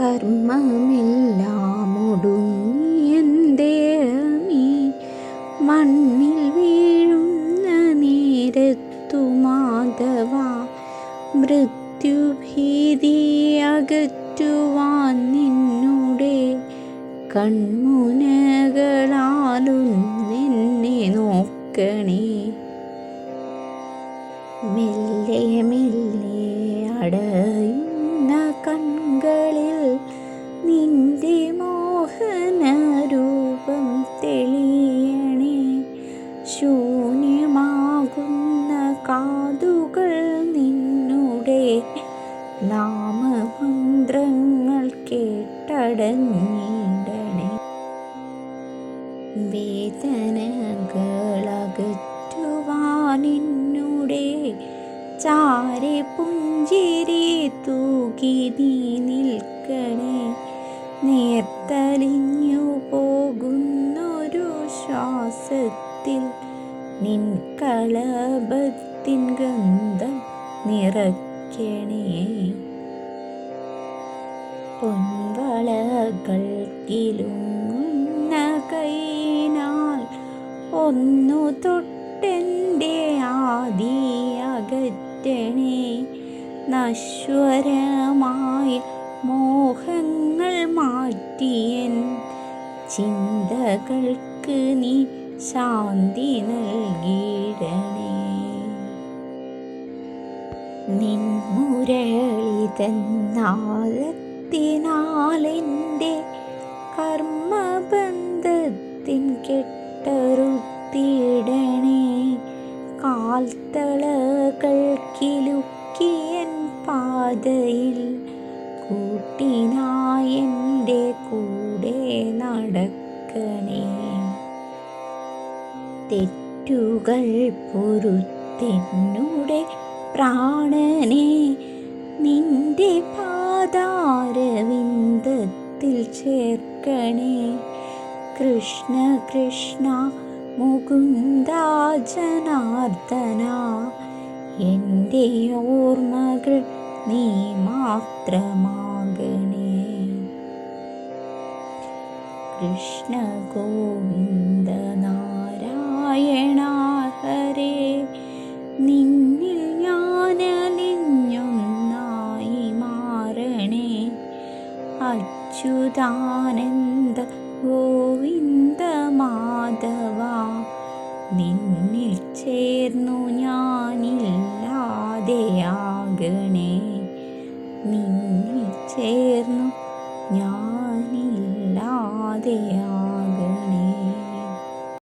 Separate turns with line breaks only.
കർമ്മമെല്ലാം ഒടുങ്ങിയന്തേമീ മണ്ണിൽ വീഴുന്ന നേരത്തു മാധവ മൃത്യുഭീതി അകറ്റുവാൻ നിന്നുടെ കൺമുനകളാലും നിന്നെ നോക്കണേ. മെല്ലെ മെല്ലെ അടയുന്ന നാമമന്ത്രങ്ങൾ കേട്ടടഞ്ഞിടണേ. വേദനകളകറ്റുവാനിന്നുടെ ചാരെ പുഞ്ചിരി തൂകി നീ നിൽക്കണേ. നേർത്തലിഞ്ഞു പോകുന്നൊരു ശ്വാസത്തിൽ നിൻ കളപത്തിൻ ഗന്ധം നിറയ്ക്കണേ പൊൻവളകൾ കൈനാൽ ഒന്നു തൊട്ടെന്റെ ആദി അകറ്റണേ നശ്വരമായ മോഹങ്ങൾ മാറ്റിയൻ ചിന്തകൾക്ക് നീ ശാന്തി നൽകിയിടണേ. നിൻമുരളിതന്നാലത്തിനാലെന്റെ കർമ്മബന്ധത്തിൻ കെട്ടറുത്തിടണേ. കാൽത്തളകൾ കിലുക്കിയൻ പാതയിൽ കൂട്ടിനായെന്റെ കൂടെ നടക്കണേ. തെറ്റുകൾ പൊറുത്തെന്നുടെ പ്രാണനെ നിന്റെ പാതാരവിന്ദത്തിൽ ചേർക്കണേ. കൃഷ്ണ കൃഷ്ണ മുകുന്ദ ജനാർദ്ദന എന്റെ ഓർമ്മകൾ നീ മാത്രമാകണേ. കൃഷ്ണ ഗോവിന്ദ നാരായണ അച്യുതാനന്ദ ഗോവിന്ദ മാധവ. നിന്നിൽ ചേർന്നു ഞാനില്ലാതെയാകണേ നിന്നിൽ ചേർന്നു ഞാനില്ലാതെയാ